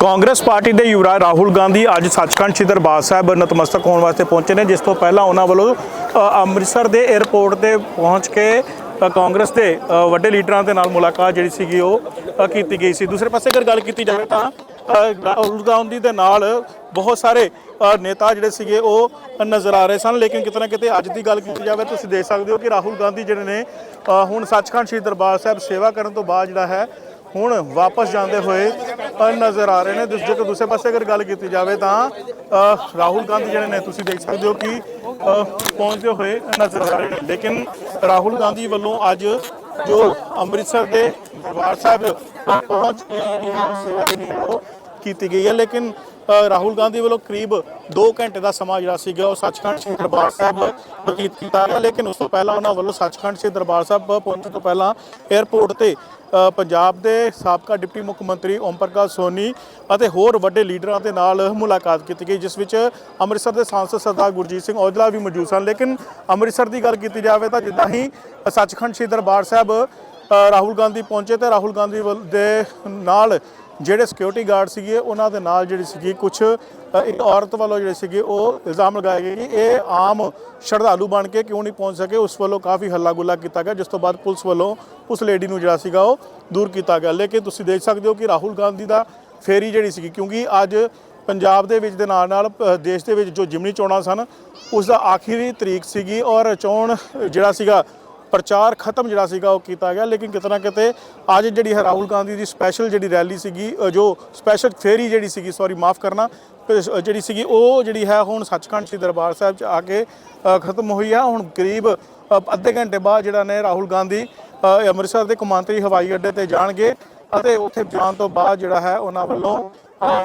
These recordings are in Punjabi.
ਕਾਂਗਰਸ ਪਾਰਟੀ ਦੇ ਯੁਵਰਾਜ ਰਾਹੁਲ ਗਾਂਧੀ ਅੱਜ ਸੱਚਖੰਡ ਸ੍ਰੀ ਦਰਬਾਰ ਸਾਹਿਬ ਨਤਮਸਤਕ ਹੋਣ ਵਾਸਤੇ ਪਹੁੰਚੇ ਨੇ, ਜਿਸ ਤੋਂ ਪਹਿਲਾਂ ਉਹਨਾਂ ਵੱਲੋਂ ਅੰਮ੍ਰਿਤਸਰ ਦੇ 에ਅਰਪੋਰਟ ਤੇ ਪਹੁੰਚ ਕੇ ਕਾਂਗਰਸ ਦੇ ਵੱਡੇ ਲੀਡਰਾਂ ਦੇ ਨਾਲ ਮੁਲਾਕਾਤ ਜਿਹੜੀ ਸੀਗੀ ਉਹ ਕੀਤੀ ਗਈ ਸੀ। ਦੂਸਰੇ ਪਾਸੇ ਅਗਰ ਗੱਲ ਕੀਤੀ ਜਾਵੇ ਤਾਂ ਰਾਹੁਲ ਗਾਂਧੀ ਦੇ ਨਾਲ ਬਹੁਤ ਸਾਰੇ ਨੇਤਾ ਜਿਹੜੇ ਸੀਗੇ ਉਹ ਨਜ਼ਰ ਆ ਰਹੇ ਸਨ। ਲੇਕਿਨ ਕਿਤੇ ਨਾ ਕਿਤੇ ਅੱਜ ਦੀ ਗੱਲ ਕੀਤੀ ਜਾਵੇ, ਤੁਸੀਂ ਦੇਖ ਸਕਦੇ ਹੋ ਕਿ ਰਾਹੁਲ ਗਾਂਧੀ ਜਿਹੜੇ ਨੇ ਹੁਣ ਸੱਚਖੰਡ ਸ੍ਰੀ ਦਰਬਾਰ ਸਾਹਿਬ ਸੇਵਾ ਕਰਨ ਤੋਂ ਬਾਅਦ ਜਿਹੜਾ ਹੈ ਹੁਣ ਵਾਪਸ ਜਾਂਦੇ ਹੋਏ ਨਜ਼ਰ ਆ ਰਹੇ ਨੇ। ਦੂਜੇ ਦੂਸਰੇ ਪਾਸੇ ਅਗਰ ਗੱਲ ਕੀਤੀ ਜਾਵੇ ਤਾਂ ਰਾਹੁਲ ਗਾਂਧੀ ਜਿਹੜੇ ਨੇ, ਤੁਸੀਂ ਦੇਖ ਸਕਦੇ ਹੋ ਕਿ ਪਹੁੰਚਦੇ ਹੋਏ ਨਜ਼ਰ ਆ ਰਹੇ ਨੇ। ਲੇਕਿਨ ਰਾਹੁਲ ਗਾਂਧੀ ਵੱਲੋਂ ਅੱਜ ਜੋ ਅੰਮ੍ਰਿਤਸਰ ਦੇ ਦਰਬਾਰ ਸਾਹਿਬ ਪਹੁੰਚ ਕੇ ਸੇਵਾ ਜਿਹੜੀ ਕੀਤੀ ਗਈ ਹੈ, ਲੇਕਿਨ ਰਾਹੁਲ ਗਾਂਧੀ ਵੱਲੋਂ ਕਰੀਬ 2 ਘੰਟੇ ਦਾ ਸਮਾਂ ਜਿਹੜਾ ਸੀਗਾ, ਉਹ ਸੱਚਖੰਡ ਸ੍ਰੀ ਦਰਬਾਰ ਸਾਹਿਬ ਬਤੀਤ ਕੀਤਾ ਗਿਆ। ਲੇਕਿਨ ਉਸ ਤੋਂ ਪਹਿਲਾਂ ਉਹਨਾਂ ਵੱਲੋਂ ਸੱਚਖੰਡ ਸ੍ਰੀ ਦਰਬਾਰ ਸਾਹਿਬ ਪਹੁੰਚਣ ਤੋਂ ਪਹਿਲਾਂ 에ਅਰਪੋਰਟ ਤੇ ਪੰਜਾਬ ਦੇ ਸਾਬਕਾ ਡਿਪਟੀ ਮੁੱਖ ਮੰਤਰੀ ਓਮ ਪ੍ਰਕਾਸ਼ ਸੋਨੀ ਅਤੇ ਹੋਰ ਵੱਡੇ ਲੀਡਰਾਂ ਦੇ ਨਾਲ ਮੁਲਾਕਾਤ ਕੀਤੀ ਗਈ, ਜਿਸ ਵਿੱਚ ਅੰਮ੍ਰਿਤਸਰ ਦੇ ਸਾਂਸਦ ਸਰਦਾਰ ਗੁਰਜੀਤ ਸਿੰਘ ਔਜਲਾ ਵੀ ਮੌਜੂਦ ਸਨ। ਲੇਕਿਨ ਅੰਮ੍ਰਿਤਸਰ ਦੀ ਗੱਲ ਕੀਤੀ ਜਾਵੇ ਤਾਂ ਜਿੱਦਾਂ ਹੀ ਸੱਚਖੰਡ ਸ੍ਰੀ ਦਰਬਾਰ ਸਾਹਿਬ ਰਾਹੁਲ ਗਾਂਧੀ ਪਹੁੰਚੇ ਤੇ ਰਾਹੁਲ ਗਾਂਧੀ ਵੱਲ- ਦੇ ਨਾਲ ਜਿਹੜੇ ਸਿਕਿਉਰਿਟੀ ਗਾਰਡ ਸੀਗੇ, ਉਹਨਾਂ ਦੇ ਨਾਲ ਜਿਹੜੀ ਸੀਗੀ ਕੁਝ ਇੱਕ ਔਰਤ ਵੱਲੋਂ ਜਿਹੜੇ ਸੀਗੇ ਉਹ ਇਲਜ਼ਾਮ ਲਗਾਏ ਗਏ ਕਿ ਇਹ ਆਮ ਸ਼ਰਧਾਲੂ ਬਣ ਕੇ ਕਿਉਂ ਨਹੀਂ ਪਹੁੰਚ ਸਕੇ। ਉਸ ਵੱਲੋਂ ਕਾਫੀ ਹੱਲਾ ਗੁੱਲਾ ਕੀਤਾ ਗਿਆ, ਜਿਸ ਤੋਂ ਬਾਅਦ ਪੁਲਿਸ ਵੱਲੋਂ ਉਸ ਲੇਡੀ ਨੂੰ ਜਿਹੜਾ ਸੀਗਾ ਉਹ ਦੂਰ ਕੀਤਾ ਗਿਆ। ਲੇਕਿਨ ਤੁਸੀਂ ਦੇਖ ਸਕਦੇ ਹੋ ਕਿ ਰਾਹੁਲ ਗਾਂਧੀ ਦਾ ਫੇਰੀ ਜਿਹੜੀ ਸੀਗੀ, ਕਿਉਂਕਿ ਅੱਜ ਪੰਜਾਬ ਦੇ ਵਿੱਚ ਦੇ ਨਾਲ ਨਾਲ ਦੇਸ਼ ਦੇ ਵਿੱਚ ਜੋ ਜਿਮਨੀ ਚੋਣਾਂ ਸਨ, ਉਸ ਦਾ ਆਖਰੀ ਤਰੀਕ ਸੀਗੀ ਔਰ ਚੋਣ ਜਿਹੜਾ ਸੀਗਾ ਪ੍ਰਚਾਰ ਖਤਮ ਜਿਹੜਾ ਸੀਗਾ ਉਹ ਕੀਤਾ ਗਿਆ, ਲੇਕਿਨ ਕਿਤੇ ਨਾ ਕਿਤੇ ਅੱਜ ਜਿਹੜੀ ਹੈ ਰਾਹੁਲ ਗਾਂਧੀ ਦੀ ਸਪੈਸ਼ਲ ਜਿਹੜੀ ਰੈਲੀ ਸੀਗੀ ਜੋ ਸਪੈਸ਼ਲ ਫੇਰੀ ਜਿਹੜੀ ਸੀਗੀ ਸੌਰੀ ਮਾਫ ਕਰਨਾ ਜਿਹੜੀ ਸੀਗੀ ਉਹ ਜਿਹੜੀ ਹੈ ਹੁਣ ਸੱਚਖੰਡ ਸ੍ਰੀ ਦਰਬਾਰ ਸਾਹਿਬ ਚ ਆ ਕੇ ਖਤਮ ਹੋਈ ਆ। ਹੁਣ ਕਰੀਬ ਅੱਧੇ ਘੰਟੇ ਬਾਅਦ ਜਿਹੜਾ ਨੇ ਰਾਹੁਲ ਗਾਂਧੀ ਅੰਮ੍ਰਿਤਸਰ ਦੇ ਕੌਮਾਂਤਰੀ ਹਵਾਈ ਅੱਡੇ ਤੇ ਜਾਣਗੇ ਅਤੇ ਉੱਥੇ ਜਾਣ ਤੋਂ ਬਾਅਦ ਜਿਹੜਾ ਹੈ ਉਹਨਾਂ ਵੱਲੋਂ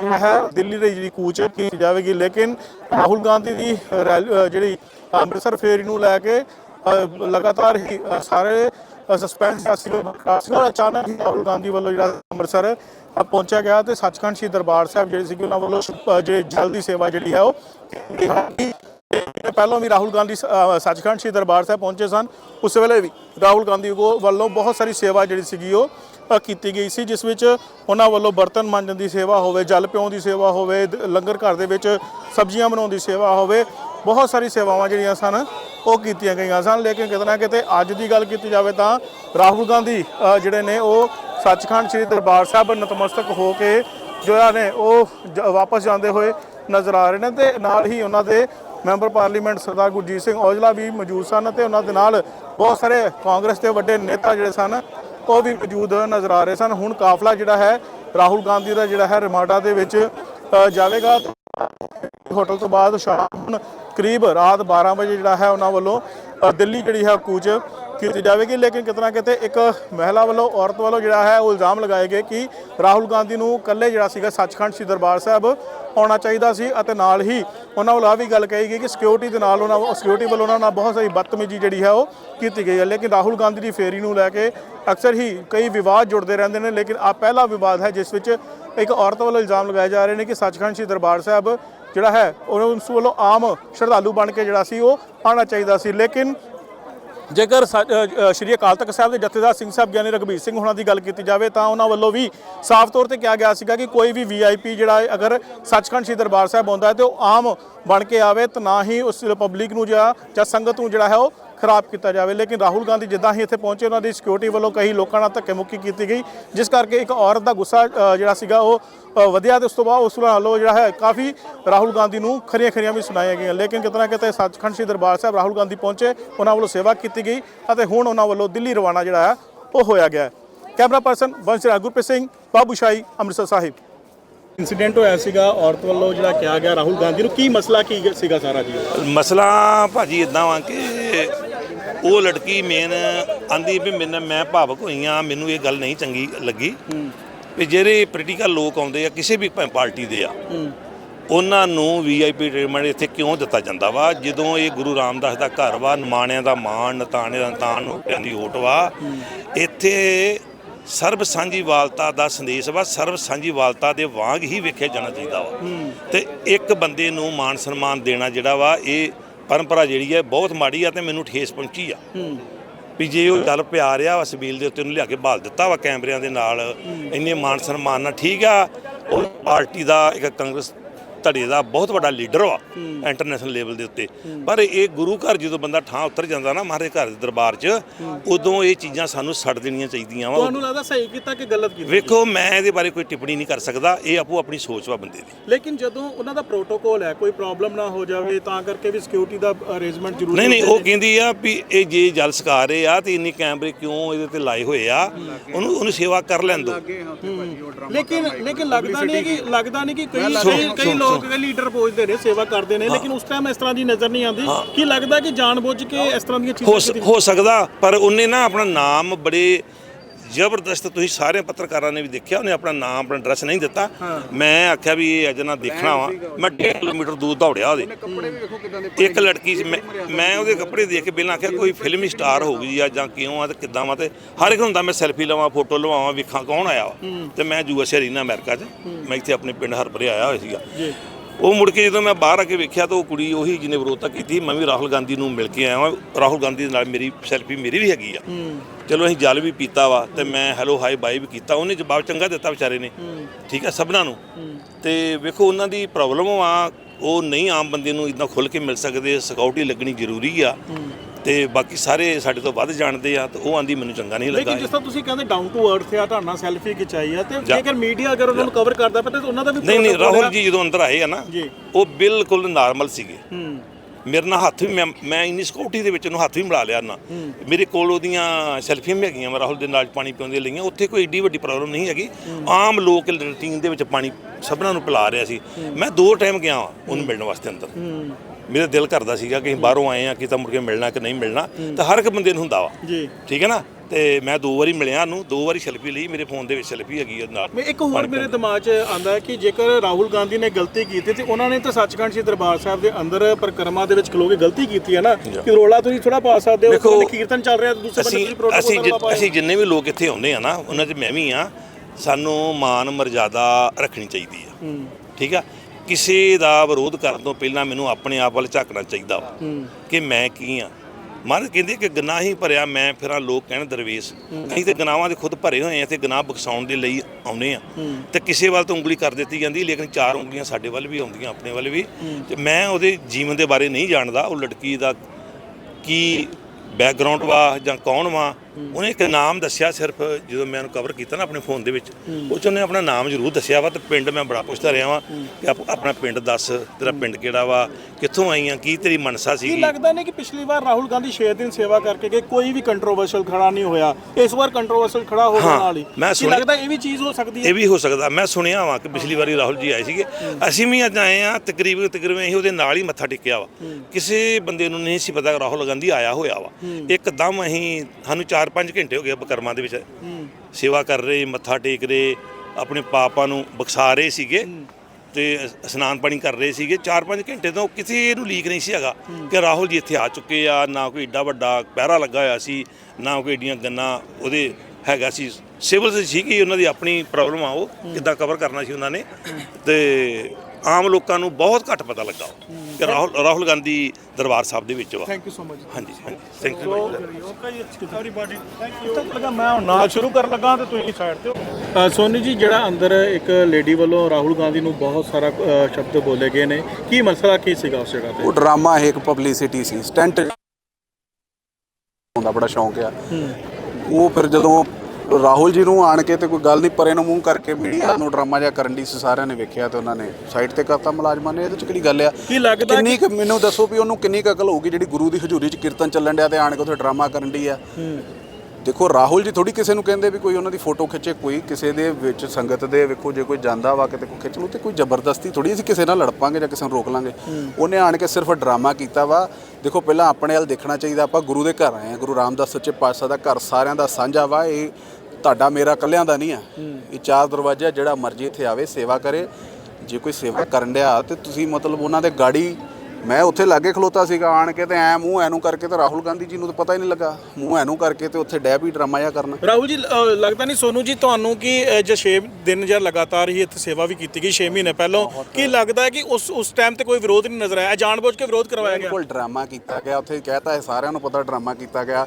ਜਿਹੜਾ ਹੈ ਦਿੱਲੀ ਦੀ ਜਿਹੜੀ ਕੂਚ ਕੀਤੀ ਜਾਵੇਗੀ। ਲੇਕਿਨ ਰਾਹੁਲ ਗਾਂਧੀ ਦੀ ਰੈਲੀ- ਜਿਹੜੀ ਅੰਮ੍ਰਿਤਸਰ ਫੇਰੀ ਨੂੰ ਲੈ ਕੇ ਲਗਾਤਾਰ ਹੀ ਸਾਰੇ ਸਸਪੈਂਸ ਸੀ ਔਰ ਅਚਾਨਕ ਹੀ ਰਾਹੁਲ ਗਾਂਧੀ ਵੱਲੋਂ ਜਿਹੜਾ ਅੰਮ੍ਰਿਤਸਰ ਪਹੁੰਚਿਆ ਗਿਆ ਤੇ ਸੱਚਖੰਡ ਸ੍ਰੀ ਦਰਬਾਰ ਸਾਹਿਬ ਜਿਹੜੇ ਸੀ ਉਹਨਾਂ ਵੱਲੋਂ ਜਿਹੜੇ ਜਲ ਦੀ ਸੇਵਾ ਜਿਹੜੀ ਹੈ ਉਹ ਕੀਤੀ ਗਈ। ਤੇ ਪਹਿਲਾਂ ਵੀ ਰਾਹੁਲ ਗਾਂਧੀ ਸੱਚਖੰਡ ਸ੍ਰੀ ਦਰਬਾਰ ਸਾਹਿਬ ਪਹੁੰਚੇ ਸਨ, ਉਸ ਵੇਲੇ ਵੀ ਰਾਹੁਲ ਗਾਂਧੀ ਕੋ ਵੱਲੋਂ ਬਹੁਤ ਸਾਰੀ ਸੇਵਾ ਜਿਹੜੀ ਸੀਗੀ ਉਹ ਕੀਤੀ ਗਈ ਸੀ, ਜਿਸ ਵਿੱਚ ਉਹਨਾਂ ਵੱਲੋਂ ਬਰਤਨ ਮਾਂਜਣ ਦੀ ਸੇਵਾ ਹੋਵੇ, ਜਲ ਪਿਉਣ ਦੀ ਸੇਵਾ ਹੋਵੇ ਲੰਗਰ ਘਰ ਦੇ ਵਿੱਚ ਸਬਜ਼ੀਆਂ ਬਣਾਉਣ ਦੀ ਸੇਵਾ ਹੋਵੇ, ਬਹੁਤ ਸਾਰੀ ਸੇਵਾਵਾਂ ਜਿਹੜੀਆਂ ਸਨ ਉਹ ਕੀਤੀਆਂ ਗਈਆਂ ਸਨ। ਲੇਕਿਨ ਕਿਤੇ ਨਾ ਕਿਤੇ ਅੱਜ ਦੀ ਗੱਲ ਕੀਤੀ ਜਾਵੇ ਤਾਂ ਰਾਹੁਲ ਗਾਂਧੀ ਜਿਹੜੇ ਨੇ ਉਹ ਸੱਚਖੰਡ ਸ੍ਰੀ ਦਰਬਾਰ ਸਾਹਿਬ ਨਤਮਸਤਕ ਹੋ ਕੇ ਜਿਹੜਾ ਨੇ ਉਹ ਜ- ਵਾਪਸ ਜਾਂਦੇ ਹੋਏ ਨਜ਼ਰ ਆ ਰਹੇ ਨੇ ਤੇ ਨਾਲ ਹੀ ਉਹਨਾਂ ਦੇ ਮੈਂਬਰ ਪਾਰਲੀਮੈਂਟ ਸਰਦਾਰ ਗੁਰਜੀਤ ਸਿੰਘ ਔਜਲਾ ਵੀ ਮੌਜੂਦ ਸਨ ਤੇ ਉਹਨਾਂ ਦੇ ਨਾਲ ਬਹੁਤ ਸਾਰੇ ਕਾਂਗਰਸ ਦੇ ਵੱਡੇ ਨੇਤਾ ਜਿਹੜੇ ਸਨ, ਉਹ ਵੀ ਮੌਜੂਦ ਨਜ਼ਰ ਆ ਰਹੇ ਸਨ। ਹੁਣ ਕਾਫਲਾ ਜਿਹੜਾ ਹੈ, ਰਾਹੁਲ ਗਾਂਧੀ ਦਾ ਜਿਹੜਾ ਹੈ, ਰਮਾਡਾ ਦੇ ਵਿੱਚ ਜਾਵੇਗਾ। ਹੋਟਲ ਤੋਂ ਬਾਅਦ ਸ਼ਾਮ ਕਰੀਬ ਰਾਤ 12 ਵਜੇ ਜਿਹੜਾ ਹੈ ਉਹਨਾਂ ਵੱਲੋਂ ਦਿੱਲੀ ਜਿਹੜੀ ਹੈ ਕੂਚ ਕੀਤੀ ਜਾਵੇਗੀ। ਲੇਕਿਨ ਕਿਤਨਾ ਕਿਤੇ ਇੱਕ ਮਹਿਲਾ ਵੱਲੋਂ, ਔਰਤ ਵੱਲੋਂ ਜਿਹੜਾ ਹੈ ਉਹ ਇਲਜ਼ਾਮ ਲਗਾਏ ਗਏ ਕਿ ਰਾਹੁਲ ਗਾਂਧੀ ਨੂੰ ਇਕੱਲੇ ਜਿਹੜਾ ਸੀਗਾ ਸੱਚਖੰਡ ਸ੍ਰੀ ਦਰਬਾਰ ਸਾਹਿਬ ਆਉਣਾ ਚਾਹੀਦਾ ਸੀ ਅਤੇ ਨਾਲ ਹੀ ਉਹਨਾਂ ਵੱਲੋਂ ਆ ਵੀ ਗੱਲ ਕਹੀ ਗਈ ਕਿ ਸਿਕਿਉਰਿਟੀ ਦੇ ਨਾਲ ਉਹਨਾਂ ਸਿਕਿਉਰਿਟੀ ਵੱਲੋਂ ਉਹਨਾਂ ਨਾਲ ਬਹੁਤ ਸਾਰੀ ਬਦਤਮੀਜ਼ੀ ਜਿਹੜੀ ਹੈ ਉਹ ਕੀਤੀ ਗਈ ਹੈ। ਲੇਕਿਨ ਰਾਹੁਲ ਗਾਂਧੀ ਦੀ ਫੇਰੀ ਨੂੰ ਲੈ ਕੇ ਅਕਸਰ ਹੀ ਕਈ ਵਿਵਾਦ ਜੁੜਦੇ ਰਹਿੰਦੇ ਨੇ, ਲੇਕਿਨ ਆ ਪਹਿਲਾ ਵਿਵਾਦ ਹੈ ਜਿਸ ਵਿੱਚ ਇੱਕ ਔਰਤ ਵੱਲੋਂ ਇਲਜ਼ਾਮ ਲਗਾਏ ਜਾ ਰਹੇ ਨੇ ਕਿ ਸੱਚਖੰਡ ਸ੍ਰੀ ਦਰਬਾਰ ਸਾਹਿਬ ਜਿਹੜਾ ਹੈ, ਉਹਨਾਂ ਉਸ ਵੱਲੋਂ ਆਮ ਸ਼ਰਧਾਲੂ ਬਣ ਕੇ ਜਿਹੜਾ ਸੀ, ਉਹ ਆਉਣਾ ਚਾਹੀਦਾ ਸੀ। ਲੇਕਿਨ ਜੇਕਰ ਸ- ਸ਼੍ਰੀ ਅਕਾਲ ਤਖਤ ਸਾਹਿਬ ਦੇ ਜਥੇਦਾਰ ਸਿੰਘ ਸਾਹਿਬ ਗਿਆਨੀ ਰਘਬੀਰ ਸਿੰਘ ਹੁਣਾਂ ਦੀ ਗੱਲ ਕੀਤੀ ਜਾਵੇ, ਤਾਂ ਉਹਨਾਂ ਵੱਲੋਂ ਵੀ ਸਾਫ਼ ਤੌਰ ਤੇ ਕਿਹਾ ਗਿਆ ਸੀਗਾ ਕਿ ਕੋਈ ਵੀ ਵੀਆਈਪੀ ਜਿਹੜਾ ਅਗਰ ਸੱਚਖੰਡ ਸ੍ਰੀ ਦਰਬਾਰ ਸਾਹਿਬ ਆਉਂਦਾ ਹੈ ਤੇ ਉਹ ਆਮ ਬਣ ਕੇ ਆਵੇ, ਤਾਂ ਨਾ ਹੀ ਉਸ ਪਬਲਿਕ ਨੂੰ ਜਿਹੜਾ ਜਾਂ ਸੰਗਤ ਨੂੰ ਜਿਹੜਾ ਹੈ, ਉਹ ਖਰਾਬ ਕੀਤਾ ਜਾਵੇ। ਲੇਕਿਨ ਰਾਹੁਲ ਗਾਂਧੀ ਜਿੱਦਾਂ ਹੀ ਇੱਥੇ ਪਹੁੰਚੇ ਉਹਨਾਂ ਦੀ ਸਿਕਿਉਰਿਟੀ ਵੱਲੋਂ ਕਈ ਲੋਕਾਂ ਨਾਲ ਧੱਕੇ ਮੁੱਕੀ ਕੀਤੀ ਗਈ ਜਿਸ ਕਰਕੇ ਇੱਕ ਔਰਤ ਦਾ ਗੁੱਸਾ ਜਿਹੜਾ ਸੀਗਾ ਉਹ ਵਧਿਆ ਤੇ ਉਸ ਤੋਂ ਬਾਅਦ ਉਸ ਵੱਲੋਂ ਜਿਹੜਾ ਹੈ ਕਾਫੀ ਰਾਹੁਲ ਗਾਂਧੀ ਨੂੰ ਖਰੀਆਂ ਖਰੀਆਂ ਵੀ ਸੁਣਾਈਆਂ ਗਈਆਂ। ਲੇਕਿਨ ਕਿਤਨਾ ਕਿਤੇ ਸੱਚਖੰਡ ਸ੍ਰੀ ਦਰਬਾਰ ਸਾਹਿਬ ਰਾਹੁਲ ਗਾਂਧੀ ਪਹੁੰਚੇ ਉਹਨਾਂ ਵੱਲੋਂ ਸੇਵਾ ਕੀਤੀ ਗਈ ਅਤੇ ਹੁਣ ਉਹਨਾਂ ਵੱਲੋਂ ਦਿੱਲੀ ਰਵਾਨਾ ਜਿਹੜਾ ਹੈ ਉਹ ਹੋਇਆ ਗਿਆ ਹੈ। ਕੈਮਰਾ ਪਰਸਨ ਬੰਸ਼ ਗੁਰਪ੍ਰੀਤ ਸਿੰਘ ਬਾਬੂ ਸ਼ਾਹੀ ਅੰਮ੍ਰਿਤਸਰ ਸਾਹਿਬ। ਇਨਸੀਡੈਂਟ ਹੋਇਆ ਸੀਗਾ ਔਰਤ ਵੱਲੋਂ ਜਿਹੜਾ ਕਿਹਾ ਗਿਆ ਰਾਹੁਲ ਗਾਂਧੀ ਨੂੰ ਕੀ ਮਸਲਾ ਕੀ ਸੀਗਾ ਸਾਰਾ ਜੀ? ਮਸਲਾ ਭਾਜੀ ਇਦਾਂ ਵਾ ਕਿ ਉਹ ਲੜਕੀ ਮੇਨ ਆਂਦੀ ਵੀ ਮੈਨੇ ਮੈਂ ਭਾਵਕ ਹੋਈ ਆ ਮੈਨੂੰ ਇਹ ਗੱਲ ਨਹੀਂ ਚੰਗੀ ਲੱਗੀ। ਵੀ ਜਿਹੜੇ ਪੋਲੀਟੀਕਲ ਲੋਕ ਆਉਂਦੇ ਆ ਕਿਸੇ ਵੀ ਪਾਰਟੀ ਦੇ ਆ ਉਹਨਾਂ ਨੂੰ ਵੀਆਈਪੀ ਟ੍ਰੀਟਮੈਂਟ ਇੱਥੇ ਕਿਉਂ ਦਿੱਤਾ ਜਾਂਦਾ ਵਾ? ਜਦੋਂ ਇਹ ਗੁਰੂ ਰਾਮਦਾਸ ਦਾ ਘਰ ਵਾ ਨਿਮਾਣਿਆਂ ਦਾ ਮਾਣ ਨਤਾਣੇ ਦਾ ਤਾਣ ਹੋਟਿਆਂ ਦੀ ਓਟ ਵਾ ਇੱਥੇ ਸਰਬ ਸਾਂਝੀਵਾਲਤਾ ਦਾ ਸੰਦੇਸ਼ ਵਾ ਸਰਬ ਸਾਂਝੀਵਾਲਤਾ ਦੇ ਵਾਂਗ ਹੀ ਵੇਖਿਆ ਜਾਣਾ ਚਾਹੀਦਾ ਵਾ। ਤੇ ਇੱਕ ਬੰਦੇ ਨੂੰ ਮਾਣ ਸਨਮਾਨ ਦੇਣਾ ਜਿਹੜਾ ਵਾ ਇਹ ਪਰੰਪਰਾ ਜਿਹੜੀ ਹੈ ਬਹੁਤ ਮਾੜੀ ਆ ਤੇ ਮੈਨੂੰ ਠੇਸ ਪਹੁੰਚੀ ਆ। ਵੀ ਜੇ ਉਹ ਚੱਲ ਪਿਆ ਰਿਹਾ ਵਾ ਸਬੀਲ ਦੇ ਉੱਤੇ ਉਹਨੂੰ ਲਿਆ ਕੇ ਬਾਲ ਦਿੱਤਾ ਵਾ ਕੈਮਰਿਆਂ ਦੇ ਨਾਲ ਇੰਨੇ ਮਾਨ ਸਨਮਾਨ ਨਾਲ। ਠੀਕ ਆ ਉਹ ਪਾਰਟੀ ਦਾ ਇੱਕ ਕਾਂਗਰਸ ਧੜੇ ਦਾ ਬਹੁਤ ਵੱਡਾ ਲੀਡਰ ਵਾ ਇੰਟਰਨੈਸ਼ਨਲ ਲੈਵਲ ਦੇ ਉੱਤੇ। ਪਰ ਇਹ ਗੁਰੂ ਘਰ ਜਦੋਂ ਬੰਦਾ ਠਾਂ ਉਤਰ ਜਾਂਦਾ ਨਾ ਮਹਾਰਾਜ ਘਰ ਦੇ ਦਰਬਾਰ 'ਚ ਉਦੋਂ ਇਹ ਚੀਜ਼ਾਂ ਸਾਨੂੰ ਛੱਡ ਦੇਣੀਆਂ ਚਾਹੀਦੀਆਂ ਵਾ। ਤੁਹਾਨੂੰ ਲੱਗਦਾ ਸਹੀ ਕੀਤਾ ਕਿ ਗਲਤ ਕੀਤਾ? ਵੇਖੋ ਮੈਂ ਇਹਦੇ ਬਾਰੇ ਕੋਈ ਟਿੱਪਣੀ ਨਹੀਂ ਕਰ ਸਕਦਾ। ਇਹ ਆਪੋ ਆਪਣੀ ਸੋਚ ਵਾ ਬੰਦੇ ਦੀ। ਲੇਕਿਨ ਜਦੋਂ ਉਹਨਾਂ ਦਾ ਪ੍ਰੋਟੋਕੋਲ ਹੈ ਕੋਈ ਪ੍ਰੋਬਲਮ ਨਾ ਹੋ ਜਾਵੇ ਤਾਂ ਕਰਕੇ ਵੀ ਸਿਕਿਉਰਿਟੀ ਦਾ ਅਰੇਂਜਮੈਂਟ ਜ਼ਰੂਰੀ ਨਹੀਂ ਨਹੀਂ ਉਹ। ਕਹਿੰਦੀ ਆ ਵੀ ਇਹ ਜੇ ਜਲ ਸਕਾ ਰਹੇ ਆ ਤੇ ਇੰਨੇ ਕੈਮਰੇ ਕਿਉਂ ਇਹਦੇ ਤੇ ਲਾਏ ਹੋਏ ਆ? ਉਹਨੂੰ ਉਹਨੂੰ ਸੇਵਾ ਕਰ ਲੈਣ ਦਿਓ ਲੇਕਿਨ ਲੇਕਿਨ ਲੱਗਦਾ ਨਹੀਂ ਕਿ ਲੱਗਦਾ ਨਹੀਂ ਕਿ ਕਈ ਕਈ ਸੁਣ- ਲੋਕ ਲੀਡਰ ਪੁੱਛਦੇ ਨੇ ਸੇਵਾ ਕਰਦੇ ਨੇ ਲੇਕਿਨ ਉਸ ਟਾਈਮ ਇਸ ਤਰ੍ਹਾਂ ਦੀ ਨਜ਼ਰ ਨਹੀਂ ਆਉਂਦੀ। ਕੀ ਲੱਗਦਾ ਕਿ ਜਾਣਬੁੱਝ ਕੇ ਇਸ ਤਰ੍ਹਾਂ ਦੀਆਂ ਚੀਜ਼ਾਂ ਹੋ ਸਕਦਾ ਪਰ ਉਹਨੇ ਨਾ ਆਪਣਾ ਨਾਮ ਬੜੇ ਜ਼ਬਰਦਸਤ ਤੁਸੀਂ ਸਾਰੇ ਪੱਤਰਕਾਰਾਂ ਨੇ ਵੀ ਦੇਖਿਆ ਉਹਨੇ ਆਪਣਾ ਨਾਮ ਆਪਣਾ ਐਡਰੈਸ ਨਹੀਂ ਦਿੱਤਾ। ਮੈਂ ਆਖਿਆ ਵੀ ਇਹ ਅੱਜ ਨਾ ਦੇਖਣਾ ਵਾ। ਮੈਂ 1.5 ਕਿਲੋਮੀਟਰ ਦੂਰ ਦੌੜਿਆ ਉਹਦੇ। ਇੱਕ ਲੜਕੀ ਸੀ ਮੈਂ ਮੈਂ ਉਹਦੇ ਕੱਪੜੇ ਦੇਖ ਕੇ ਪਹਿਲਾਂ ਆਖਿਆ ਕੋਈ ਫਿਲਮੀ ਸਟਾਰ ਹੋਊਗੀ ਆ ਜਾਂ ਕਿਉਂ ਆ ਤੇ ਕਿੱਦਾਂ ਵਾ ਤੇ ਹਰ ਇੱਕ ਹੁੰਦਾ ਮੈਂ ਸੈਲਫੀ ਲਵਾਂ ਫੋਟੋ ਲਵਾਵਾਂ ਵੇਖਾਂ ਕੌਣ ਆਇਆ ਵਾ। ਤੇ ਮੈਂ ਯੂਐਸ ਅਰੀਨਾ ਅਮਰੀਕਾ 'ਚ। ਮੈਂ ਇੱਥੇ ਆਪਣੇ ਪਿੰਡ ਹਰਬਰੇ ਆਇਆ ਹੋਇਆ ਸੀਗਾ। ਜੀ। ਉਹ ਮੁੜ ਕੇ ਜਦੋਂ ਮੈਂ ਬਾਹਰ ਆ ਕੇ ਵੇਖਿਆ ਤਾਂ ਉਹ ਕੁੜੀ ਉਹੀ ਜਿਹਨੇ ਵਿਰੋਧਤਾ ਕੀਤੀ ਮੈਂ ਵੀ ਰਾਹੁਲ ਗਾਂਧੀ ਨੂੰ ਮਿਲ ਕੇ ਆਇਆ ਹਾਂ ਰਾਹੁਲ ਗਾਂਧੀ ਦੇ ਨਾਲ ਮੇਰੀ ਸੈਲਫੀ ਮੇਰੀ ਵੀ ਹੈਗੀ ਆ। ਚਲੋ ਅਸੀਂ ਜਲ ਵੀ ਪੀਤਾ ਵਾ ਤੇ ਮੈਂ ਹੈਲੋ ਹਾਈ ਬਾਈ ਵੀ ਕੀਤਾ। ਉਹਨੇ ਜਵਾਬ ਚੰਗਾ ਦਿੱਤਾ ਵਿਚਾਰੇ ਨੇ। ਠੀਕ ਹੈ ਸਭਨਾਂ ਨੂੰ। ਤੇ ਵੇਖੋ ਉਹਨਾਂ ਦੀ ਪ੍ਰੋਬਲਮ ਆ ਉਹ ਨਹੀਂ ਆਮ ਬੰਦੇ ਨੂੰ ਇਦਾਂ ਖੁੱਲ ਕੇ ਮਿਲ ਸਕਦੇ ਸਿਕਿਉਰਿਟੀ ਲੱਗਣੀ ਜ਼ਰੂਰੀ ਆ। ਤੇ ਬਾਕੀ ਸਾਰੇ ਸਾਡੇ ਤੋਂ ਵੱਧ ਜਾਣਦੇ ਆ ਤੇ ਉਹ ਆਂਦੀ ਮੈਨੂੰ ਚੰਗਾ ਨਹੀਂ ਲੱਗਾ ਲੇਕਿਨ ਜਿਸ ਤਰ੍ਹਾਂ ਤੁਸੀਂ ਕਹਿੰਦੇ ਡਾਊਨ ਟੂ ਅਰਥ ਆ ਤੁਹਾਡਾ ਸੈਲਫੀ ਖਿਚਾਈ ਆ ਤੇ ਜੇਕਰ ਮੀਡੀਆ ਅਗਰ ਉਹਨਾਂ ਨੂੰ ਕਵਰ ਕਰਦਾ ਪਿਆ ਤਾਂ ਉਹਨਾਂ ਦਾ ਵੀ ਨਹੀਂ ਨਹੀਂ ਰਾਹੁਲ। ਜੀ ਜਦੋਂ ਅੰਦਰ ਆਏ ਆ ਨਾ। ਉਹ ਬਿਲਕੁਲ ਨਾਰਮਲ ਸੀਗੇ। ਹੂੰ। ਮੇਰੇ ਨਾਲ ਹੱਥ ਵੀ ਮੈਂ ਇੰਨੀ ਸਿਕਿਉਰਿਟੀ ਦੇ ਵਿੱਚ ਉਹਨੂੰ ਹੱਥ ਵੀ ਮਿਲਾ ਲਿਆ ਨਾ। ਮੇਰੇ ਕੋਲ ਉਹਦੀਆਂ ਸੈਲਫੀਆਂ ਵੀ ਹੈਗੀਆਂ ਮੈਂ ਰਾਹੁਲ ਦੇ ਨਾਲ ਪਾਣੀ ਪਿਉਂਦੇ ਲਈਆਂ ਉੱਥੇ ਕੋਈ ਏਡੀ ਵੱਡੀ ਪ੍ਰੋਬਲਮ ਨਹੀਂ ਹੈਗੀ। ਆਮ ਲੋਕ ਰੂਟੀਨ ਦੇ ਵਿੱਚ ਪਾਣੀ ਸਭਨਾਂ ਨੂੰ ਪਿਲਾ ਰਿਹਾ ਸੀ। ਮੈਂ ਦੋ ਟਾਈਮ ਗਿਆ ਉਹਨੂੰ ਮਿਲਣ ਵਾਸਤੇ ਅੰਦਰ। ਮੇਰਾ ਦਿਲ ਕਰਦਾ ਸੀਗਾ ਕਿ ਅਸੀਂ ਬਾਹਰੋਂ ਆਏ ਆ ਕਿ ਤਾਂ ਮੁੜ ਕੇ ਮਿਲਣਾ ਕਿ ਨਹੀਂ ਮਿਲਣਾ ਤਾਂ ਹਰ ਇੱਕ ਬੰਦੇ ਨੂੰ ਹੁੰਦਾ ਵਾ। ਜੀ। ਠੀਕ ਹੈ ਨਾ? ਤੇ ਮੈਂ ਦੋ ਵਾਰੀ ਮਿਲਿਆ ਉਹਨੂੰ ਦੋ ਵਾਰੀ ਸੈਲਫੀ ਲਈ ਮੇਰੇ ਫੋਨ ਦੇ ਵਿੱਚ ਸੈਲਫੀ ਹੈਗੀ ਉਹਦੇ ਨਾਲ। ਮੈਂ ਇੱਕ ਹੋਰ ਮੇਰੇ ਦਿਮਾਗ 'ਚ ਆਂਦਾ ਹੈ ਕਿ ਜੇਕਰ ਰਾਹੁਲ ਗਾਂਧੀ ਨੇ ਗਲਤੀ ਕੀਤੀ ਤੇ ਉਹਨਾਂ ਨੇ ਤਾਂ ਸੱਚਖੰਡ ਸ੍ਰੀ ਦਰਬਾਰ ਸਾਹਿਬ ਦੇ ਅੰਦਰ ਪਰਿਕਰਮਾ ਦੇ ਵਿੱਚ ਖਲੋ ਕੇ ਗਲਤੀ ਕੀਤੀ ਹੈ ਨਾ ਕਿ ਰੋਲਾ ਤੁਸੀਂ ਥੋੜਾ ਪਾ ਸਕਦੇ ਹੋ ਕਹਿੰਦੇ ਕੀਰਤਨ ਚੱਲ ਰਿਹਾ ਦੂਸਰੇ ਬੰਦੇ ਤੁਸੀਂ ਪਾਇਆ। ਅਸੀਂ ਜਿੰਨੇ ਵੀ ਲੋਕ ਇੱਥੇ ਆਉਂਦੇ ਆ ਨਾ ਉਹਨਾਂ 'ਚ ਮੈਂ ਵੀ ਆ ਸਾਨੂੰ ਮਾਨ ਮਰਜ਼ਾਦਾ ਰੱਖਣੀ ਚਾਹੀਦੀ ਆ। ਠੀਕ ਆ? ਕਿਸੇ ਦਾ ਵਿਰੋਧ ਕਰਨ ਤੋਂ ਪਹਿਲਾਂ ਮੈਨੂੰ ਆਪਣੇ ਆਪ ਵੱਲ ਝਾਕਣਾ ਚਾਹੀਦਾ ਵਾ ਕਿ ਮੈਂ ਕੀ ਆ। ਮਨ ਕਹਿੰਦੇ ਕਿ ਗੁਨਾਹ ਹੀ ਭਰਿਆ ਮੈਂ ਫਿਰਾਂ ਲੋਕ ਕਹਿਣ ਦਰਵੇਸ਼। ਅਸੀਂ ਤੇ ਗੁਨਾਹਾਂ ਦੇ ਖੁਦ ਭਰੇ ਹੋਏ ਆ ਤੇ ਗੁਨਾਹ ਬਖਸ਼ਾਉਣ ਦੇ ਲਈ ਆਉਨੇ ਆ। ਤੇ ਕਿਸੇ ਵੱਲ ਤੋਂ ਉਂਗਲੀ ਕਰ ਦਿੱਤੀ ਜਾਂਦੀ ਲੇਕਿਨ ਚਾਰ ਉਂਗਲੀਆਂ ਸਾਡੇ ਵੱਲ ਵੀ ਆਉਂਦੀਆਂ ਆਪਣੇ ਵੱਲ ਵੀ। ਤੇ ਮੈਂ ਉਹਦੇ ਜੀਵਨ ਦੇ ਬਾਰੇ ਨਹੀਂ ਜਾਣਦਾ ਉਹ ਲੜਕੀ ਦਾ ਕੀ ਬੈਕਗ੍ਰਾਉਂਡ ਵਾ ਜਾਂ ਕੌਣ ਵਾ ਉਹਨੇ ਇੱਕ ਨਾਮ ਦੱਸਿਆ ਸਿਰਫ ਜਦੋਂ ਮੈਂ ਉਹਨੂੰ ਕਵਰ ਕੀਤਾ ਨਾ ਆਪਣੇ ਫੋਨ ਦੇ ਵਿੱਚ ਉਹ 'ਚ ਉਹਨੇ ਆਪਣਾ ਨਾਮ ਜ਼ਰੂਰ ਦੱਸਿਆ ਵਾ ਤੇ ਪਿੰਡ ਮੈਂ ਬੜਾ ਪੁੱਛਦਾ ਰਿਹਾ ਵਾਂ ਕਿ ਆਪ- ਆਪਣਾ ਪਿੰਡ ਦੱਸ ਤੇਰਾ ਪਿੰਡ ਕਿਹੜਾ ਵਾ ਕਿੱਥੋਂ ਆਈਆਂ ਕੀ ਤੇਰੀ ਮਨਸਾ ਕੀ ਸੀਗੀ? ਲੱਗਦਾ ਨਹੀਂ ਕਿ ਪਿਛਲੀ ਵਾਰ ਰਾਹੁਲ ਗਾਂਧੀ 6 ਦਿਨ ਸੇਵਾ ਕਰਕੇ ਗਏ ਕੋਈ ਵੀ ਕੰਟਰੋਵਰਸ਼ਲ ਖੜਾ ਨਹੀਂ ਹੋਇਆ। ਇਸ ਵਾਰ ਕੰਟਰੋਵਰਸ਼ਲ ਖੜਾ ਹੋ ਹਾਂ, ਨਾਲ ਹੀ। ਮੈਂ ਕੀ ਸੁਣਿਆ- ਲੱਗਦਾ ਇਹ ਵੀ ਚੀਜ਼ ਹੋ ਸਕਦੀ ਹੈ? ਇਹ ਵੀ ਹੋ ਸਕਦਾ। ਮੈਂ ਸੁਣਿਆ ਵਾ ਕਿ ਪਿਛਲੀ ਵਾਰੀ ਰਾਹੁਲ ਜੀ ਆਏ ਸੀਗੇ। ਅਸੀਂ ਵੀ ਅੱਜ ਆਏ ਆ ਤਕਰੀਬਨ ਤਕਰੀਬਨ ਅਸੀਂ ਉਹਦੇ ਨਾਲ ਹੀ ਮੱਥਾ ਟੇਕਿਆ ਵਾ। ਕਿਸੇ ਬੰਦੇ ਨੂੰ ਨਹੀਂ ਸੀ ਪਤਾ ਕਿ ਰਾਹੁਲ ਗਾਂਧੀ ਆਇਆ ਹੋਇਆ ਵਾ। ਇੱਕਦਮ ਅਸੀਂ ਸਾਨੂੰ 4-5 ਘੰਟੇ ਹੋ ਗਏ ਬਕਰਮਾਂ ਦੇ ਵਿੱਚ। ਸੇਵਾ ਕਰ ਰਹੇ, ਮੱਥਾ ਟੇਕ ਰਹੇ, ਆਪਣੇ ਪਾਪਾਂ ਨੂੰ ਬਖਸ਼ਾ ਰਹੇ ਸੀਗੇ ਤੇ ਇਸ਼ਨਾਨ ਪਾਣੀ ਕਰ ਰਹੇ ਸੀਗੇ। 4-5 ਘੰਟੇ ਤੋਂ ਕਿਸੇ ਨੂੰ ਲੀਕ ਨਹੀਂ ਸੀ ਹੈਗਾ ਕਿ ਰਾਹੁਲ ਜੀ ਇੱਥੇ ਆ ਚੁੱਕੇ ਆ, ਨਾ ਕੋਈ ਏਡਾ ਵੱਡਾ ਪਹਿਰਾ ਲੱਗਾ ਹੋਇਆ ਸੀ, ਨਾ ਕੋਈ ਏਡੀਆਂ ਗੰਨਾ ਉਹਦੇ ਹੈਗਾ ਸੀ। ਸਿਵਲ ਸੀ ਕਿ ਉਹਨਾਂ ਦੀ ਆਪਣੀ ਪ੍ਰੋਬਲਮ ਆ ਉਹ, ਕਿੱਦਾਂ ਕਵਰ ਕਰਨਾ ਸੀ ਉਹਨਾਂ ਨੇ। ਤੇ ਆਮ ਲੋਕਾਂ ਨੂੰ ਬਹੁਤ ਘੱਟ ਪਤਾ ਲੱਗਾ ਕਿ ਰਾਹੁਲ ਰਾਹੁਲ ਗਾਂਧੀ ਦਰਬਾਰ ਸਾਹਿਬ ਦੇ ਵਿੱਚ ਵਾ। ਥੈਂਕ ਯੂ ਸੋ ਮਚ ਹਾਂਜੀ ਹਾਂਜੀ। Thank you everybody thank you ਲੱਗਾ ਮੈਂ ਹੁਣ ਨਾਲ ਸ਼ੁਰੂ ਕਰਨ ਲੱਗਾ ਤੇ ਤੁਸੀਂ ਸਾਈਡ ਤੇ ਹੋ। ਸੋਨੀ ਜੀ ਜਿਹੜਾ ਅੰਦਰ ਇੱਕ ਲੇਡੀ ਵੱਲੋਂ ਰਾਹੁਲ ਗਾਂਧੀ ਨੂੰ ਬਹੁਤ ਸਾਰਾ ਸ਼ਬਦ ਬੋਲੇ ਗਏ ਨੇ ਕੀ ਮਸਲਾ ਕੀ ਸੀਗਾ ਉਸ ਜਗ੍ਹਾ ਤੇ? ਉਹ ਡਰਾਮਾ ਹੈ ਇੱਕ ਪਬਲਿਸਿਟੀ ਸੀ। ਸਟੈਂਟ ਹੁੰਦਾ ਬੜਾ ਸ਼ੌਂਕ ਆ। ਉਹ ਫਿਰ ਜਦੋਂ ਰਾਹੁਲ ਜੀ ਨੂੰ ਆਣ ਕੇ ਤੇ ਕੋਈ ਗੱਲ ਨਹੀਂ ਪਰੇ ਨੂੰ ਮੂੰਹ ਕਰਕੇ ਮੀਡੀਆ ਨੂੰ ਡਰਾਮਾ ਜਿਹਾ ਕਰਨ ਦੀ ਸੀ ਸਾਰਿਆਂ ਨੇ ਵੇਖਿਆ ਤੇ ਉਹਨਾਂ ਨੇ ਸਾਈਡ ਤੇ ਕਰਤਾ ਮੁਲਾਜ਼ਮਾਂ ਨੇ ਇਹਦੇ ਚ ਕਿਹੜੀ ਗੱਲ ਆ? ਕੀ ਲੱਗਦਾ ਕਿੰਨੀ ਕੁ ਮੈਨੂੰ ਦੱਸੋ ਵੀ ਉਹਨੂੰ ਕਿੰਨੀ ਕੁ ਅਕਲ ਹੋਊਗੀ ਜਿਹੜੀ ਗੁਰੂ ਦੀ ਹਜ਼ੂਰੀ 'ਚ ਕੀਰਤਨ ਚੱਲਣ ਡਿਆ ਤੇ ਆਣ ਕੇ ਉੱਥੇ ਡਰਾਮਾ ਕਰਨ ਦੀ ਆ। ਦੇਖੋ ਰਾਹੁਲ ਜੀ ਥੋੜੀ ਕਿਸੇ ਨੂੰ ਕਹਿੰਦੇ ਵੀ ਕੋਈ ਉਹਨਾਂ ਦੀ ਫੋਟੋ ਖਿੱਚੇ ਕੋਈ ਕਿਸੇ ਦੇ ਵਿੱਚ ਸੰਗਤ ਦੇ ਵੇਖੋ ਜੇ ਕੋਈ ਜਾਂਦਾ ਵਾ ਕਿਤੇ ਕੋਈ ਖਿੱਚ ਲੂ ਤੇ ਕੋਈ ਜ਼ਬਰਦਸਤੀ ਥੋੜੀ ਅਸੀਂ ਕਿਸੇ ਨਾਲ ਲੜ ਪਾਂਗੇ ਜਾਂ ਕਿਸੇ ਨੂੰ ਰੋਕ ਲਾਂਗੇ। ਉਹਨੇ ਆਣ ਕੇ ਸਿਰਫ ਡਰਾਮਾ ਕੀਤਾ ਵਾ। ਦੇਖੋ ਪਹਿਲਾਂ ਆਪਣੇ ਵੱਲ ਦੇਖਣਾ ਚਾਹੀਦਾ ਆਪਾਂ ਗੁਰੂ ਦੇ ਘਰ ਆਏ ਆ ਗੁਰੂ ਰਾਮਦਾਸ ਸੱਚੇ ਪਾਤਸ਼ਾਹ ਦਾ ਘਰ ਸਾਰਿਆਂ ਦਾ ਸਾਂਝਾ ਵਾ ਇਹ ਤੁਹਾਡਾ ਮੇਰਾ ਇਕੱਲਿਆਂ ਦਾ ਨਹੀਂ ਆ। ਇਹ ਚਾਰ ਦਰਵਾਜ਼ਾ ਜਿਹੜਾ ਮਰਜ਼ੀ ਇੱਥੇ ਆਵੇ ਸੇਵਾ ਕਰੇ। ਜੇ ਕੋਈ ਸੇਵਾ ਕਰਨ ਡਿਆ ਤੇ ਤੁਸੀਂ ਮਤਲਬ ਉਹਨਾਂ ਦੇ ਗਾੜੀ ਮੈਂ ਉੱਥੇ ਲਾਗੇ ਖਲੋਤਾ ਸੀਗਾ ਆਣ ਕੇ ਤੇ ਐ ਮੂੰਹ ਐਨੂੰ ਕਰਕੇ ਤੇ ਰਾਹੁਲ ਗਾਂਧੀ ਜੀ ਨੂੰ ਤਾਂ ਪਤਾ ਹੀ ਨਹੀਂ ਲੱਗਾ। ਮੂੰਹ ਐਨੂੰ ਕਰਕੇ ਤੇ ਉੱਥੇ ਡੈਬੀ ਡਰਾਮਾ ਜਿਹਾ ਕਰਨਾ। ਰਾਹੁਲ ਜੀ ਅ, ਲੱਗਦਾ ਨਹੀਂ ਸੋਨੂ ਜੀ ਤੁਹਾਨੂੰ ਕਿ ਅ, ਜੇ 6 ਦਿਨ ਜਾਂ ਲਗਾਤਾਰ ਹੀ ਇੱਥੇ ਸੇਵਾ ਵੀ ਕੀਤੀ ਗਈ 6 ਮਹੀਨੇ ਪਹਿਲਾਂ ਕੀ ਲੱਗਦਾ ਹੈ ਕਿ ਉਸ ਉਸ ਟਾਈਮ ਤੇ ਕੋਈ ਵਿਰੋਧ ਨਹੀਂ ਨਜ਼ਰ ਆਇਆ? ਜਾਣਬੁੱਝ ਕੇ ਵਿਰੋਧ ਕਰਵਾਇਆ ਗਿਆ? ਬਿਲਕੁਲ ਡਰਾਮਾ ਕੀਤਾ ਗਿਆ ਉੱਥੇ ਕਹਿਤਾ ਹੈ ਸਾਰਿਆਂ ਨੂੰ ਪਤਾ ਡਰਾਮਾ ਕੀਤਾ ਗਿਆ।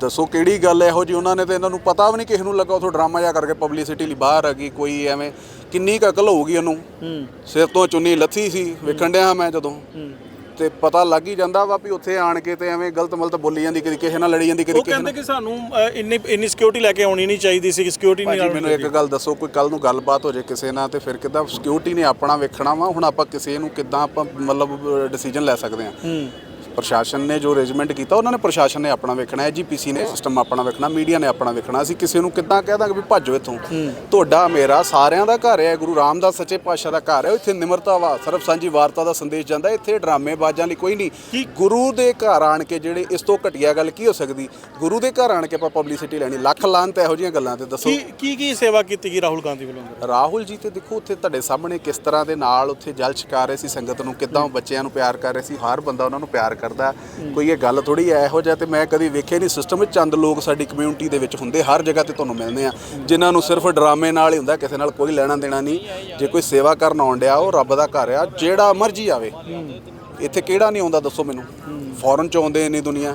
ਦੱਸੋ ਕਿਹੜੀ ਗੱਲ ਇਹੋ ਜੀ ਉਹਨਾਂ ਨੇ ਤੇ ਇਹਨਾਂ ਨੂੰ ਪਤਾ ਵੀ ਨਹੀਂ ਕਿਸੇ ਨੂੰ ਲੱਗਾ ਉਥੋਂ ਡਰਾਮਾ ਜਿਹਾ ਕਰਕੇ ਪਬਲਿਸਿਟੀ ਲਈ ਬਾਹਰ ਆ ਗਈ ਕੋਈ ਐਵੇਂ ਕਿੰਨੀ ਕੁ ਅਕਲ ਹੋਊਗੀ ਉਹਨੂੰ? ਹੂੰ। ਸਿਰ ਤੋਂ ਚੁੰਨੀ ਲੱਥੀ ਸੀ ਵੇਖਣ ਡਿਆ ਮੈਂ ਜਦੋਂ। ਹੂੰ। ਤੇ ਪਤਾ ਲੱਗ ਹੀ ਜਾਂਦਾ ਵਾ ਵੀ ਉੱਥੇ ਆਣ ਕੇ ਤੇ ਐਵੇਂ ਗਲਤ ਮਲਤ ਬੋਲੀ ਜਾਂਦੀ ਕਦੀ ਕਿਸੇ ਨਾਲ ਲੜੀ ਜਾਂਦੀ ਕਦੀ ਉਹ ਕਿਸੇ ਕਹਿੰਦੇ ਨਾਲ। ਕਿ ਸਾਨੂੰ ਅ, ਇੰਨੀ ਇੰਨੀ ਸਿਕਿਉਰਿਟੀ ਲੈ ਕੇ ਆਉਣੀ ਨਹੀਂ ਚਾਹੀਦੀ ਸੀ ਸਿਕਿਉਰਿਟੀ ਨਹੀਂ ਭਾਜੀ ਮੈਨੂੰ ਇੱਕ ਗੱਲ ਦੱਸੋ ਕੋਈ ਕੱਲ ਨੂੰ ਗੱਲਬਾਤ ਹੋ ਜੇ ਕਿਸੇ ਨਾਲ ਤੇ ਫਿਰ ਕਿੱਦਾਂ ਸਿਕਿਉਰਿਟੀ ਨੇ ਆਪਣਾ ਵੇਖਣਾ ਵਾ? ਹੁਣ ਆਪਾਂ ਕਿਸੇ ਨੂੰ ਕਿੱਦਾਂ ਆਪਾਂ ਮਤਲਬ ਡਿਸੀਜਨ ਲੈ ਸਕਦੇ ਹੂੰ। ਪ੍ਰਸ਼ਾਸਨ ਨੇ ਜੋ ਅਰੇਂਜਮੈਂਟ ਕੀਤਾ ਉਹਨਾਂ ਨੇ ਪ੍ਰਸ਼ਾਸਨ ਨੇ ਆਪਣਾ ਵੇਖਣਾ ਹੈ ਜੀਪੀਸੀ ਨੇ ਸਿਸਟਮ ਆਪਣਾ ਵੇਖਣਾ ਮੀਡੀਆ ਨੇ ਆਪਣਾ ਵੇਖਣਾ। ਅਸੀਂ ਕਿਸੇ ਨੂੰ ਕਿੱਦਾਂ ਕਹਿ ਦਾਂਗੇ ਵੀ ਭੱਜੋ ਇੱਥੋਂ। ਤੁਹਾਡਾ ਮੇਰਾ ਸਾਰਿਆਂ ਦਾ ਘਰ ਹੈ ਗੁਰੂ ਰਾਮਦਾਸ ਸੱਚੇ ਪਾਤਸ਼ਾਹ ਦਾ ਘਰ ਹੈ ਇੱਥੇ ਨਿਮਰਤਾ ਵਾ ਸਰਬ ਸਾਂਝੀ ਵਾਰਤਾ ਦਾ ਸੰਦੇਸ਼ ਜਾਂਦਾ ਇੱਥੇ ਡਰਾਮੇ ਬਾਜ਼ਾਂ ਲਈ ਕੋਈ ਨਹੀਂ। ਗੁਰੂ ਦੇ ਘਰ ਆਣ ਕੇ ਜਿਹੜੇ ਇਸ ਤੋਂ ਘਟੀਆ ਗੱਲ ਕੀ ਹੋ ਸਕਦੀ? ਗੁਰੂ ਦੇ ਘਰ ਆਣ ਕੇ ਆਪਾਂ ਪਬਲਿਸਿਟੀ ਲੈਣੀ ਲੱਖ ਲਾਂਤ ਇਹੋ ਜਿਹੀਆਂ ਗੱਲਾਂ ਤੇ ਦੱਸੋ। ਕੀ ਕੀ ਕੀ ਸੇਵਾ ਕੀਤੀ ਗਈ ਰਾਹੁਲ ਗਾਂਧੀ ਵੱਲੋਂ? ਰਾਹੁਲ ਜੀ ਤੇ ਦੇਖੋ ਉੱਥੇ ਤੁਹਾਡੇ ਸਾਹਮਣੇ ਕਿਸ ਤਰ੍ਹਾਂ ਦੇ ਨਾਲ ਉੱਥੇ ਜਲ ਛਕਾ ਰਹੇ ਸੀ ਸੰਗਤ ਨੂੰ ਕਿੱਦਾਂ ਬੱਚਿਆਂ ਨੂੰ ਪਿਆਰ ਕਰ ਰਹੇ ਸੀ ਹਰ ਬੰਦਾ ਉਹਨਾਂ ਨੂੰ ਪਿਆਰ ਕਰਦਾ, ਕੋਈ ਇਹ ਗੱਲ ਥੋੜੀ ਐ ਇਹੋ ਜਿਹਾ ਤੇ ਮੈਂ ਕਦੀ ਵੇਖਿਆ ਨਹੀਂ ਸਿਸਟਮ ਵਿੱਚ, ਚੰਦ ਲੋਕ ਸਾਡੀ ਕਮਿਊਨਿਟੀ ਦੇ ਵਿੱਚ ਹੁੰਦੇ, ਹਰ ਜਗ੍ਹਾ ਤੇ ਤੁਹਾਨੂੰ ਮਿਲਦੇ ਆ। ਜਿਨ੍ਹਾਂ ਨੂੰ ਸਿਰਫ ਡਰਾਮੇ ਨਾਲ ਹੀ ਹੁੰਦਾ, ਕਿਸੇ ਨਾਲ ਕੋਈ ਲੈਣਾ ਦੇਣਾ ਨਹੀਂ। ਜੇ ਕੋਈ ਸੇਵਾ ਕਰਨ ਆਉਣ ਡਿਆ, ਉਹ ਰੱਬ ਦਾ ਘਰ ਆ, ਜਿਹੜਾ ਮਰਜ਼ੀ ਆਵੇ। ਇੱਥੇ ਕਿਹੜਾ ਨਹੀਂ ਆਉਂਦਾ, ਦੱਸੋ ਮੈਨੂੰ। ਫੋਰਨ ਚ ਆਉਂਦੇ ਇੰਨੀ ਦੁਨੀਆ।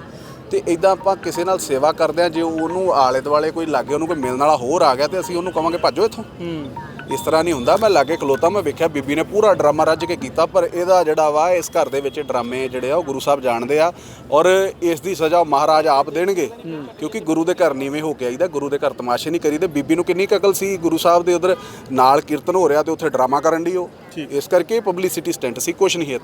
ਤੇ ਇਦਾਂ ਆਪਾਂ ਕਿਸੇ ਨਾਲ ਸੇਵਾ ਕਰਦੇ ਆ, ਜੇ ਉਹਨੂੰ ਆਲੇ ਦੁਆਲੇ ਕੋਈ ਲਾਗੇ ਉਹਨੂੰ ਕੋਈ ਮਿਲਣ ਵਾਲਾ ਹੋਰ ਆ ਗਿਆ, ਤੇ ਅਸੀਂ ਉਹਨੂੰ ਕਵਾਂਗੇ, ਭੱਜੋ ਇੱਥੋਂ। ਇਸ ਤਰ੍ਹਾਂ ਨਹੀਂ ਹੁੰਦਾ। ਮੈਂ ਲਾਗੇ ਖਲੋਤਾ ਮੈਂ ਵੇਖਿਆ ਬੀਬੀ ਨੇ ਪੂਰਾ ਡਰਾਮਾ ਰੱਜ ਕੇ ਕੀਤਾ ਪਰ ਇਹਦਾ ਜਿਹੜਾ ਵਾ ਇਸ ਘਰ ਦੇ ਵਿੱਚ ਡਰਾਮੇ ਜਿਹੜੇ ਆ ਉਹ ਗੁਰੂ ਸਾਹਿਬ ਜਾਣਦੇ ਆ ਔਰ ਇਸ ਦੀ ਸਜ਼ਾ ਮਹਾਰਾਜ ਆਪ ਦੇਣਗੇ ਕਿਉਂਕਿ ਗੁਰੂ ਦੇ ਘਰ ਨੀਵੇਂ ਹੋ ਕੇ ਆਈਦਾ ਗੁਰੂ ਦੇ ਘਰ ਤਮਾਸ਼ੇ ਨਹੀਂ ਕਰੀਦੇ। ਬੀਬੀ ਨੂੰ ਕਿੰਨੀ ਕੁ ਅਕਲ ਸੀ ਗੁਰੂ ਸਾਹਿਬ ਦੇ ਉਧਰ ਨਾਲ ਕੀਰਤਨ ਹੋ ਰਿਹਾ ਤੇ ਉੱਥੇ ਡਰਾਮਾ ਕਰਨ ਦੀ ਉਹ। ਇਸ ਕਰਕੇ ਪਬਲਿਸਿਟੀ ਸਟੈਂਟ ਸੀ ਕੁਛ ਨਹੀਂ ਹੈ।